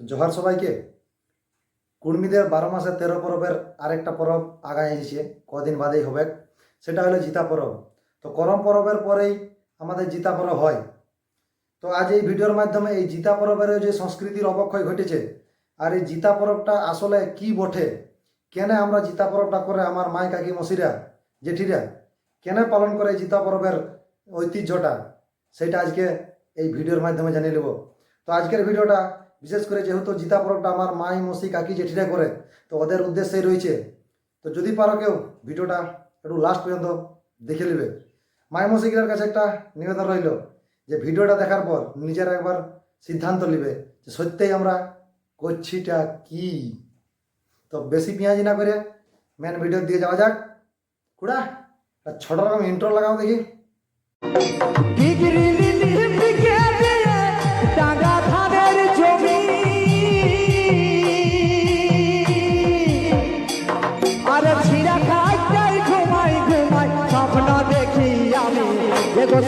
তো জোহার সবাইকে। কুর্মীদের বারো মাসে তেরো পরবের আরেকটা পরব আগায় এসেছে, কদিন বাদেই হবে। সেটা হলো জিতা পরব। তো করম পরবের পরেই আমাদের জিতা পরব হয়। তো আজ এই ভিডিওর মাধ্যমে এই জিতা পরবের যে সংস্কৃতির অবক্ষয় ঘটেছে আর এই জিতা পরবটা আসলে কি বটে? কেন আমরা জিতা পরবটা করে আমার মায় কাকি মসিরা, জেঠিরা, কেন পালন করে জিতা পরবের ঐতিহ্যটা? সেটা আজকে এই ভিডিওর মাধ্যমে জানিয়ে নেব তো আজকের ভিডিওটা বিশেষ করে যেহেতু জিতা পরবটা আমার মাই মসি কাকি জেঠিরা করে, তো ওদের উদ্দেশ্যেই রয়েছে। তো যদি পারো কেউ ভিডিওটা একটু লাস্ট পর্যন্ত দেখে নেবে। মাই মসিকের কাছে একটা নিবেদন রইল যে ভিডিওটা দেখার পর নিজের একবার সিদ্ধান্ত নেবে যে সত্যিই আমরা করছিটা কি। তো বেশি পেঁয়াজি না করে মেন ভিডিও দিয়ে যাওয়া যাক। কুড়া ছোট রকম ইন্ট্রো লাগাও দেখি।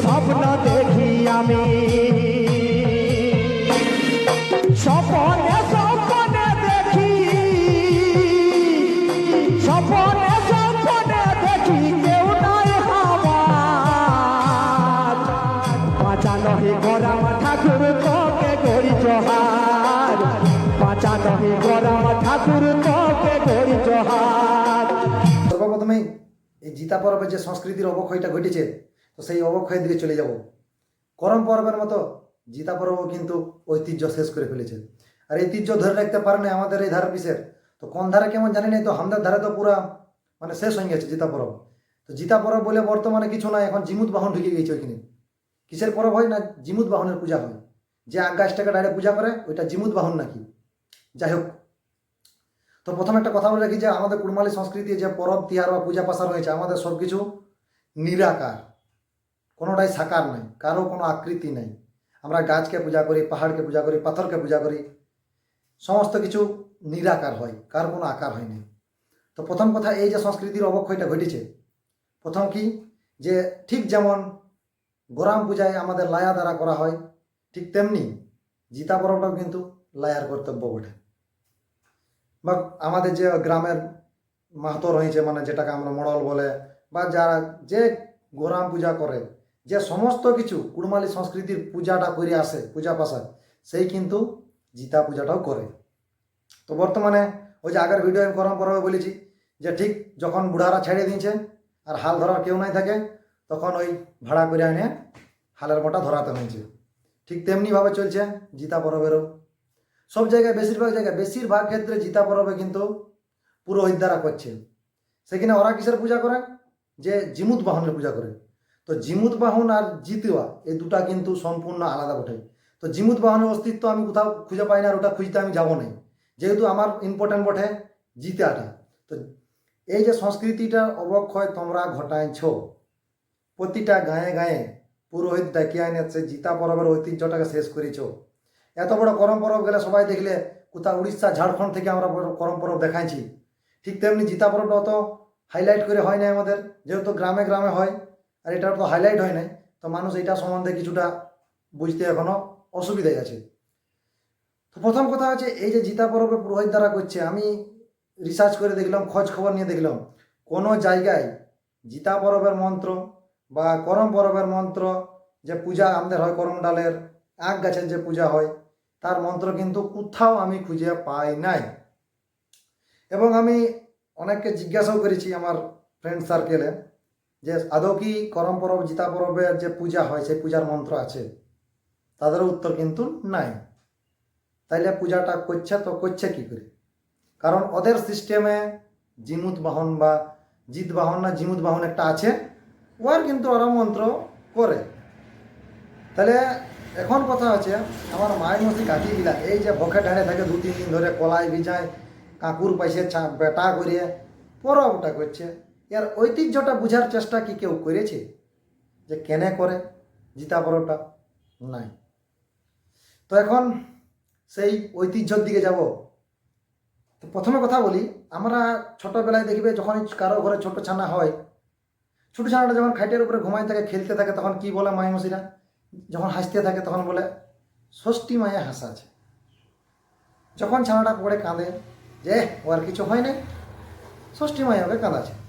স্বপ্ন দেখি আমি। স্বপনে স্বপনে দেখি। স্বপনে স্বপনে দেখি কেউ নাই আমার বাঁচা নহে গরাম ঠাকুর, তোকে গড়ি জোহার। বাঁচা নহে গরাম ঠাকুর, তোকে গড়ি জোহার। সর্বপ্রথমেই এই জিতা পর্বের যে সংস্কৃতির অবক্ষয়টা ঘটেছে তো সেই অবক্ষয়ের দিকে চলে যাব। করম পর্বের মতো জিতা পর্বও কিন্তু ঐতিহ্য শেষ করে ফেলেছে। আর ঐতিহ্য ধরে রাখতে পারে না আমাদের এই ধারে পিসের। তো কোন ধারে কেমন জানি নাই, তো আমাদের ধারে তো পুরা মানে শেষ হয়ে গেছে জিতা পরব। তো জিতা পরব বলে বর্তমানে কিছু নাই, এখন জিমুত বাহন ঢুকে গেছে ওইখানে। কিসের পরব হয় না, জিমুত বাহনের পূজা হয়। যে আগ গাছটাকে ডাইরেক্ট পূজা করে, ওইটা জিমুত বাহন নাকি। যাই হোক। তো প্রথম একটা কথা বলে রাখি যে আমাদের কুড়মালি সংস্কৃতি যে পরব, তিহার বা পূজা পাশা রয়েছে, আমাদের সব কিছু নিরাকার। কোনোটাই সাকার নাই, কারও কোনো আকৃতি নাই। আমরা গাছকে পূজা করি, পাহাড়কে পূজা করি, পাথরকে পূজা করি, সমস্ত কিছু নিরাকার হয়, কার কোনো আকার হয় না তো প্রথম কথা এই যে সংস্কৃতির অবক্ষয়টা ঘটেছে, প্রথম কি? যে ঠিক যেমন গোরাম পূজায় আমাদের লায়া দ্বারা করা হয়, ঠিক তেমনি জিতা পরবটাও কিন্তু লায়ার কর্তব্য বটে। বা আমাদের যে গ্রামের মাহাতো রয়েছে মানে যেটাকে আমরা মডল বলে, বা যারা যে গোরাম পূজা করে যে সমস্ত কিছু কুড়মালি সংস্কৃতির পূজাটা করে আসে, পূজা পাশা সেই কিন্তু জিতা পূজাটাও করে। তো বর্তমানে ওই যে আগের ভিডিও আমি করম পরবে বলেছি যে ঠিক যখন বুড়ারা ছেড়ে দিয়েছে আর হাল ধরার কেউ নাই থাকে, তখন ওই ভাড়া করে এনে হালের মোটা ধরাতে হয়েছে। ঠিক তেমনিভাবে চলছে জিতা পরবেরও। সব জায়গায় বেশিরভাগ জায়গায়, বেশিরভাগ ক্ষেত্রে জিতা পরবে কিন্তু পুরোহিত দ্বারা করছে। সেখানে ওরা কিসের পূজা করে? যে জিমুত বাহনের পূজা করে। তো জিমুত বাহন আর জিতুয়া এই দুটা কিন্তু সম্পূর্ণ আলাদা বটে। তো জিমুত বাহনের অস্তিত্ব আমি কোথাও খুঁজে পাই না আর ওটা খুঁজতে আমি যাব না। যেহেতু আমার ইম্পর্টেন্ট বটে জিতাটা। তো এই যে সংস্কৃতিটার অবক্ষয় তোমরা ঘটাইছ, প্রতিটা গায়ে গায়ে পুরোহিত ডাকিয়ে আনছে জিতা পরবের ঐতিহ্যটাকে শেষ করেছ। এত বড় করম পরব গেলে সবাই দেখলে কোথাও উড়িষ্যা, ঝাড়খণ্ড থেকে আমরা করম পরব দেখাইছি। ঠিক তেমনি জিতা পরবটা অত হাইলাইট করে হয় না আমাদের। যেহেতু গ্রামে গ্রামে হয় আর এটার তো হাইলাইট হয় নাই। তো মানুষ এটা সম্বন্ধে কিছুটা বুঝতে এখনও অসুবিধাই আছে। তো প্রথম কথা হচ্ছে, এই যে জিতা পরবে পুরোহিত দ্বারা করছে, আমি রিসার্চ করে দেখলাম, খোঁজ খবর নিয়ে দেখলাম, কোনো জায়গায় জিতা পরবের মন্ত্র বা করম পরবের মন্ত্র যে পূজা আমাদের হয় করম ডালের, আখ গাছের যে পূজা হয়, তার মন্ত্র কিন্তু কোথাও আমি খুঁজে পাই নাই। এবং আমি অনেককে জিজ্ঞাসাও করেছি আমার ফ্রেন্ড সার্কেলে যে আদৌ কি করম পরব, জিতা পরবের যে পূজা হয়, সেই পূজার মন্ত্র আছে। তাদেরও উত্তর কিন্তু নাই। তাইলে পূজাটা করছে তো করছে কি করে? কারণ ওদের সিস্টেমে জিমুত বাহন বা জিত বাহন না জিমুত বাহন একটা আছে ওর কিন্তু ওরা মন্ত্র করে। তাহলে এখন কথা হচ্ছে, আমার মায়ের মধ্যে কাটি গিলা এই যে ভকে ঢাড়ে থাকে দু তিন দিন ধরে, কলাই ভিজায়, কাকুর পাইছে বেটা করিয়ে পরবটা করছে। এর ঐতিহ্যটা বুঝার চেষ্টা কি কেউ করেছে? যে কেনে করে? জিতা পরবটা নাই। তো এখন সেই ঐতিহ্যর দিকে যাব। তো প্রথমে কথা বলি, আমরা ছোটোবেলায় দেখবে যখন কারও ঘরে ছোট ছানা হয়, ছোট ছানাটা যখন খাইটের উপরে ঘুমাই থাকে, খেলতে থাকে, তখন কি বলে মাইমসিরা যখন হাসতে থাকে, তখন বলে, ষষ্ঠী মায়ে হাসা আছে। যখন ছানাটা পড়ে কাঁদে, যে, ও আর কিছু হয় না ষষ্ঠী মাই হবে কাঁদাছে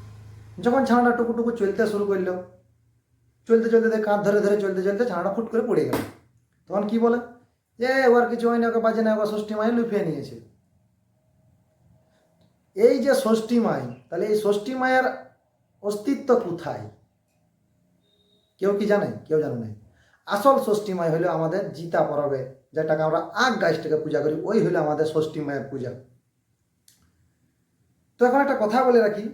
যখন ছানাটা টুকু টুকু চলতে শুরু করল, চলতে চলতে কাঁধ ধরে ধরে চলতে চলতে ছানাটা ফুট করে পড়ে গেল। তখন কি বলে? যে ও আর কিছু হয় না ওকে বাজে না ওকে ষষ্ঠী মাই লুফিয়ে নিয়েছে। এই যে ষষ্ঠী মাই, তাহলে এই ষষ্ঠী মায়ের অস্তিত্ব কোথায়? কেউ কি জানে? কেউ জানে না আসল ষষ্ঠী মাই হলো আমাদের জিতা পরবে যেটাকে আমরা আগ গাছটাকে পূজা করি, ওই হলো আমাদের ষষ্ঠী মায়ের পূজা। তো এখন একটা কথা বলে রাখি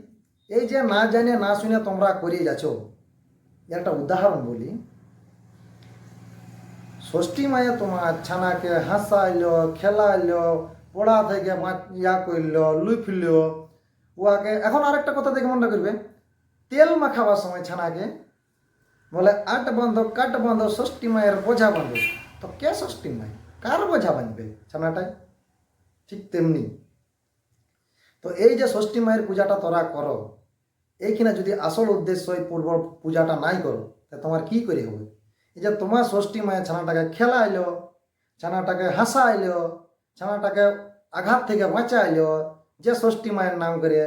এই যে না জানে না শুনে তোমরা করিয়ে যাচ্ছ। এর একটা উদাহরণ বলি। ষষ্ঠী মায়ে তোমার ছানাকে হাসাইলো, খেলাইলো, পড়া থেকে ইয়া করল লুফিল উহাকে এখন আরেকটা কথা দেখে মনে করবে। তেল মাখাবার সময় ছানাকে বলে, আট বন্ধ, কাট বন্ধ, ষষ্ঠী মায়ের বোঝা বাঁধো তো কে ষষ্ঠী মায়? কার বোঝা বাঁধবে ছানাটায়? ঠিক তেমনি। তো এই যে ষষ্ঠী মায়ের পূজাটা তোরা করো। এইখানে যদি আসল উদ্দেশ্য এই পূর্ব পূজাটা নাই করো, তা তোমার কি করে হবে? এই যে তোমার ষষ্ঠী মায়ের ছানাটাকে খেলা খেলাইলো, ছানাটাকে হাসা হাসাইলো, ছানাটাকে আঘাত থেকে বাঁচাইলো, যে ষষ্ঠী মায়ের নাম করে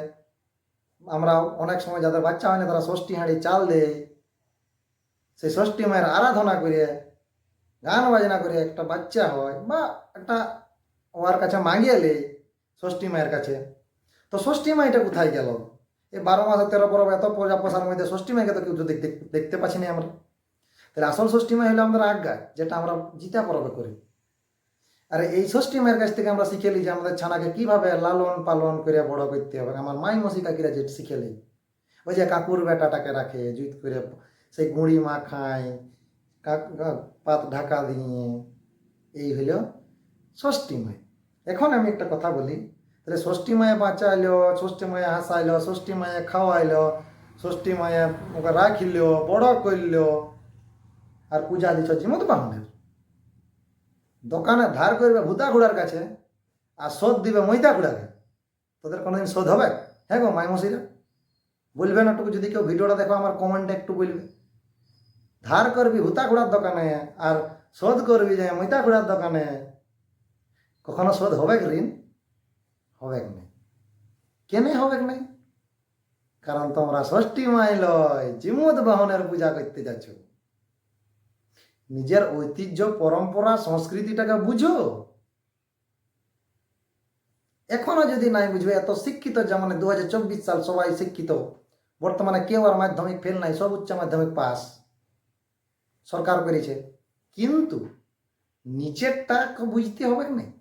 আমরা অনেক সময় যাদের বাচ্চা হয় না তারা ষষ্ঠী হাঁড়ি চাল দেয়। সেই ষষ্ঠী মায়ের আরাধনা করে, গান বাজনা করে একটা বাচ্চা হয় বা একটা ওর কাছে মাগিয়ে লে ষষ্ঠী মায়ের কাছে। তো ষষ্ঠী মাইটা কোথায় গেল? এই বারো মাসে তেরো পরব, এত পূজা পোষার মধ্যে ষষ্ঠী মাইকে তো কেউ তো দেখতে দেখতে পাচ্ছি না আমরা। তাহলে আসল ষষ্ঠী মাই হলো আমাদের আজ্ঞা, যেটা আমরা জিতা পরবে করি। আর এই ষষ্ঠী মায়ের কাছ থেকে আমরা শিখেলি যে আমাদের ছানাকে কীভাবে লালন পালন করে বড় করতে হবে। আমার মাই মসি কাকিরা যে শিখেলি ওই যে কাকুর বেটাটাকে রাখে জুত করে সেই গুঁড়ি মা খায় কা- পাত ঢাকা দিয়ে। এই হলো ষষ্ঠী মাই। এখন আমি একটা কথা বলি তাহলে ষষ্ঠী মায়ে বাঁচাইলো ষষ্ঠী মায়ে হাসাইলো ষষ্ঠী মায়ে খাওয়াইলো ষষ্ঠী মায়ে ওকে রাখিল বড় করল আর পূজা দিছ জিমত বাহনের দোকানে ধার করবে ভূতা ঘোড়ার কাছে আর শোধ দিবে মইতা ঘোড়াকে তোদের কোনোদিন শোধ হবে হ্যাঁ গো মাইমসিরা বলবে না একটু যদি কেউ ভিডিওটা দেখো আমার কমেন্টে একটু বলবে ধার করবি ভূতা ঘোড়ার দোকানে আর শোধ করবি যে মইতা ঘোড়ার দোকানে কখনো শোধ হবে ঋণ হবে কি নাই। কেনে হবে কি নাই? কারণ তোমরা ষষ্ঠী মাই লয় জিমুদ বাহনের পূজা করতে যাচ্ছ। নিজের ঐতিহ্য, পরম্পরা, সংস্কৃতিটাকে বুঝো। এখনও যদি নাই বুঝবে, এত শিক্ষিত যেমন দু চব্বিশ সাল সবাই শিক্ষিত, বর্তমানে কেউ আর মাধ্যমিক ফেল নাই, সব উচ্চ মাধ্যমিক পাস সরকার করেছে। কিন্তু নিচেরটা বুঝতে হবে নাই?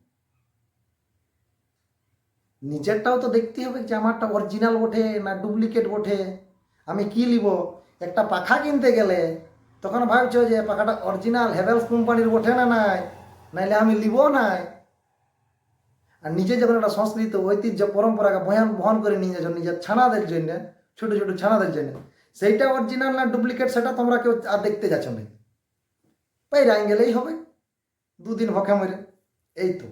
নিজেরটাও তো দেখতে হবে যে আমারটা অরিজিনাল ওঠে না ডুপ্লিকেট ওঠে আমি কি নিব একটা পাখা কিনতে গেলে তখন ভাবছ যে পাখাটা অরিজিনাল হ্যাভেলস কোম্পানির ওঠে না নাই? নাইলে আমি নিব নাই? আর নিজে যখন একটা সংস্কৃতি ঐতিহ্য পরম্পরাকে বহন বহন করে নিয়ে যাচ্ছ, নিজের ছানাদের জন্য, ছোট ছোট ছানাদের জন্য, সেইটা অরিজিনাল না ডুপ্লিকেট সেটা তোমরা কেউ আর দেখতে যাচ্ছ না। পাইরাই গেলেই হবে। দুদিন ভকে মরে এই তো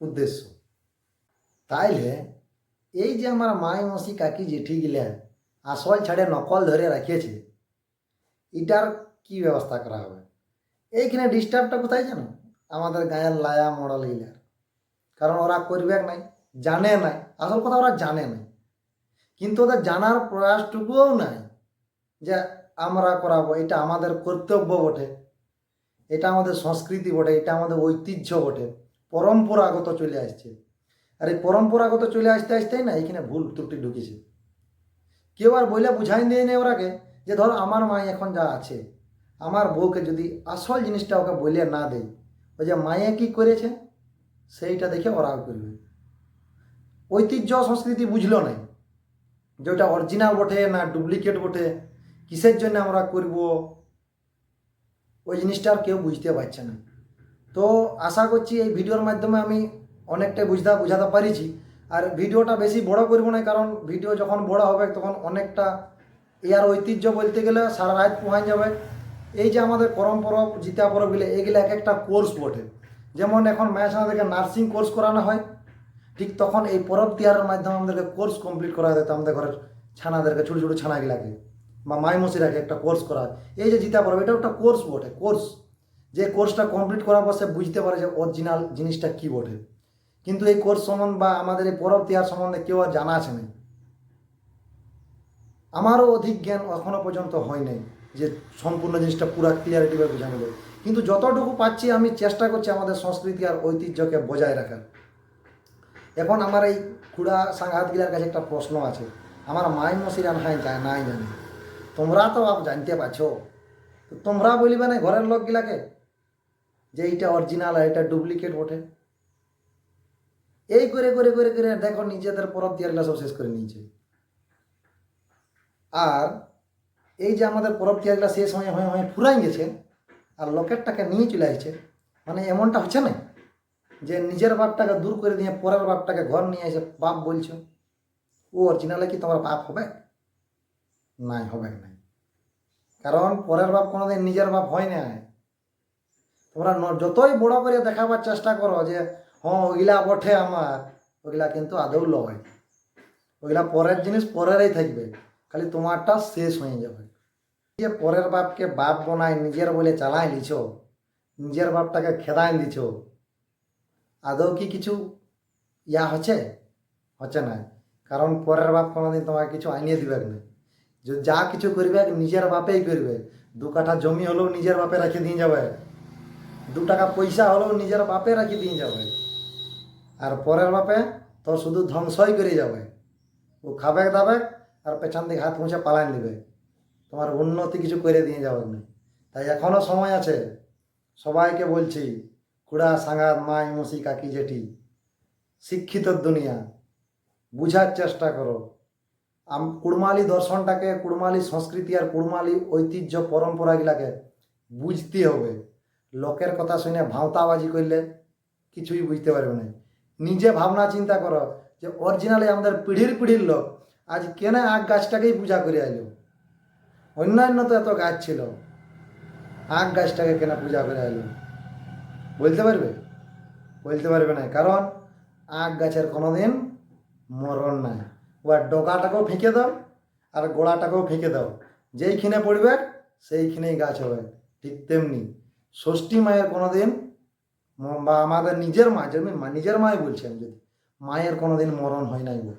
উদ্দেশ্য। তাইলে এই যে আমার মাই মসি কাকি জেঠি গিলা আসল ছাড়ে নকল ধরে রাখিয়েছে, এটার কি ব্যবস্থা করা হবে? এইখানে ডিস্টার্বটা কোথায় জানো? আমাদের গায়ের লায়া মডেল গিলার কারণ ওরা করবে নাই, জানে নাই, আসল কথা ওরা জানে নাই। কিন্তু ওদের জানার প্রয়াসটুকুও নাই যে আমরা করাবো, এটা আমাদের কর্তব্য বটে, এটা আমাদের সংস্কৃতি বটে, এটা আমাদের ঐতিহ্য বটে, পরম্পরাগত চলে আসছে। আর এই পরম্পরাগত চলে আসতে আসতেই না এখানে ভুল ত্রুটি ঢুকেছে। কেউ আর বইলে বুঝাই দিয়ে নেই ওরাকে যে ধর আমার মাই এখন যা আছে, আমার বউকে যদি আসল জিনিসটা ওকে বলে না দেয়, ওই যে মায়ে কি করেছে, সেইটা দেখে ওরাও করবে। ঐতিহ্য সংস্কৃতি বুঝলো নাই যে ওটা অরিজিনাল বটে না ডুপ্লিকেট বটে, কিসের জন্য আমরা করব, ওই জিনিসটা আর কেউ বুঝতে পারছে না। তো আশা করছি এই ভিডিওর মাধ্যমে আমি অনেকটাই বুঝতে বুঝাতে পারিছি। আর ভিডিওটা বেশি বড় করব না, কারণ ভিডিও যখন বড় হবে, তখন অনেকটা ইয়ার ঐতিহ্য বলতে গেলে সারা রাত পোহাই যাবে। এই যে আমাদের করম পরব জিতা পরব গেলে এগুলো এক একটা কোর্স বটে। যেমন এখন মেয়েছানাদেরকে নার্সিং কোর্স করানো হয়। ঠিক তখন এই পরব তিহারের মাধ্যমে আমাদেরকে কোর্স কমপ্লিট করা যেত, আমাদের ঘরের ছানাদেরকে, ছোটো ছোটো ছানাগুলাকে, বা মাইমসিরাকে একটা কোর্স করা। এই যে জিতা পরব, এটা একটা কোর্স বটে কোর্স যে কোর্সটা কমপ্লিট করার পর সে বুঝতে পারে যে অরিজিনাল জিনিসটা কী বটে। কিন্তু এই কোর্স সম্বন্ধে বা আমাদের এই পরব তিয়ার সম্বন্ধে কেউ আর জানা আছে না আমারও অধিক জ্ঞান এখনও পর্যন্ত হয় নাই যে সম্পূর্ণ জিনিসটা পুরা ক্লিয়ারিটিভাবে বোঝানো যায়। কিন্তু যতটুকু পাচ্ছি আমি চেষ্টা করছি আমাদের সংস্কৃতি আর ঐতিহ্যকে বজায় রাখার। এখন আমার এই খুড়া সাংঘাতগিলার কাছে একটা প্রশ্ন আছে। আমার মাই মসিরা নাই যায় নাই জানে। তোমরা তো আপ জানতে পারছ। তোমরা বলিবে না ঘরের লোকগুলাকে যে এইটা অরিজিনাল আর এটা ডুপ্লিকেট বটে? এই করে করে করে করে দেখো নিজেদের পরব তিয়ারগুলা সব শেষ করে নিয়েছে। আর এই যে আমাদের পরব তিয়ারগুলা শেষ হয়ে হয়ে হয়ে ফুরাই গেছে, আর লোকের টাকা নিয়ে চলে আসছে মানে এমনটা হচ্ছে না, যে নিজের বাপটাকে দূর করে দিয়ে পরের বাপটাকে ঘর নিয়ে এসে বাপ বলছো, ও অরিজিনালে কি তোমার বাপ হবে? নাই হবে নাই কারণ পরের বাপ কোনোদিন নিজের বাপ হয় না তোমরা যতই বড় করে দেখাবার চেষ্টা করো যে হ্যাঁ ওইগুলা বটে আমার। ওইগুলা কিন্তু আদৌ লয়। ওইগুলা পরের জিনিস পরেরই থাকবে। খালি তোমারটা শেষ হয়ে যাবে। যে পরের বাপকে বাপ বনায়, নিজের বলে চালাই দিছ নিজের বাপটাকে খেদাই দিছ আদৌ কি কিছু ইয়া হচ্ছে? হচ্ছে না। কারণ পরের বাপ কোনোদিন তোমাকে কিছু আনিয়ে দিবে না। যা কিছু করবে নিজের বাপেই করবে। দু কাঠা জমি হলেও নিজের বাপে রেখে দিয়ে যাবে। দু টাকা পয়সা হলেও নিজের বাপে রেখে দিয়ে যাবে। আর পরের বাপে তোর শুধু ধ্বংসই করে যাবে। ও খাবে দাবে আর পেছন দিকে হাত মুছে পালান দিবে তোমার উন্নতি কিছু করে দিয়ে যাবে না তাই এখনও সময় আছে। সবাইকে বলছি, কুড়া, সাঙ্গাত, মাই, মসি, কাকি, জেঠি, শিক্ষিত দুনিয়া, বুঝার চেষ্টা করো। আম, কুড়মালি দর্শনটাকে, কুড়মালি সংস্কৃতি আর কুড়মালি ঐতিহ্য পরম্পরাগুলাকে বুঝতে হবে। লোকের কথা শুনে ভাঁওতাবাজি করলে কিছুই বুঝতে পারবে না। নিজে ভাবনা চিন্তা করো যে অরিজিনালি আমাদের পিঢ়ির পিঢ়ির লোক, আজ কেন আগ গাছটাকেই পূজা করে আইলো? অন্যান্য তো এত গাছ ছিল আগ গাছটাকে কেন পূজা করে আইলো? বলতে পারবে? বলতে পারবে না, কারণ আগ গাছের কোনোদিন মরণ নাই। ওর ডগাটাকেও ফেঁকে দাও আর গোড়াটাকেও ফেঁকে দাও। যেইখানে পড়বে সেইখানেই গাছ হবে, ঠিক তেমনি। ষষ্ঠী মায়ের কোনোদিন বা আমাদের নিজের মা যেমনি নিজের মাই বলছি আমি যদি, মায়ের কোনোদিন মরণ হয় নাই গো।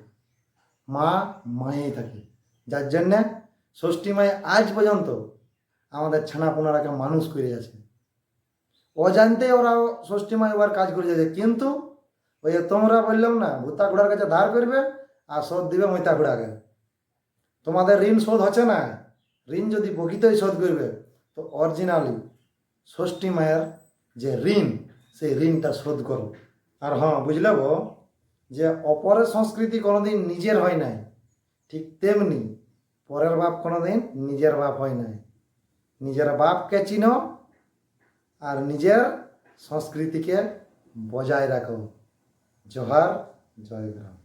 মা মায়েই থাকে। যার জন্যে ষষ্ঠী মায়ে আজ পর্যন্ত আমাদের ছানা পোনারাকে মানুষ করে আছে। অজান্তে ওরা ষষ্ঠী মায় ওর কাজ করে যাচ্ছে। কিন্তু ওই তোমরা বললাম না ভূতা ঘোড়ার কাছে ধার করবে আর শোধ দিবে মৈতা ঘোড়াকে তোমাদের ঋণ শোধ হচ্ছে না। ঋণ যদি প্রকৃতই শোধ করবে, তো অরিজিনালি ষষ্ঠী মায়ের যে ঋণ সেই ঋণটা শোধ করো। আর হ্যাঁ বুঝলে গো, যে অপরের সংস্কৃতি কোনোদিন নিজের হয় নাই, ঠিক তেমনি পরের বাপ কোনোদিন নিজের বাপ হয় নাই। নিজের বাপকে চিনো আর নিজের সংস্কৃতিকে বজায় রাখো। জোহার জয়গ্রাম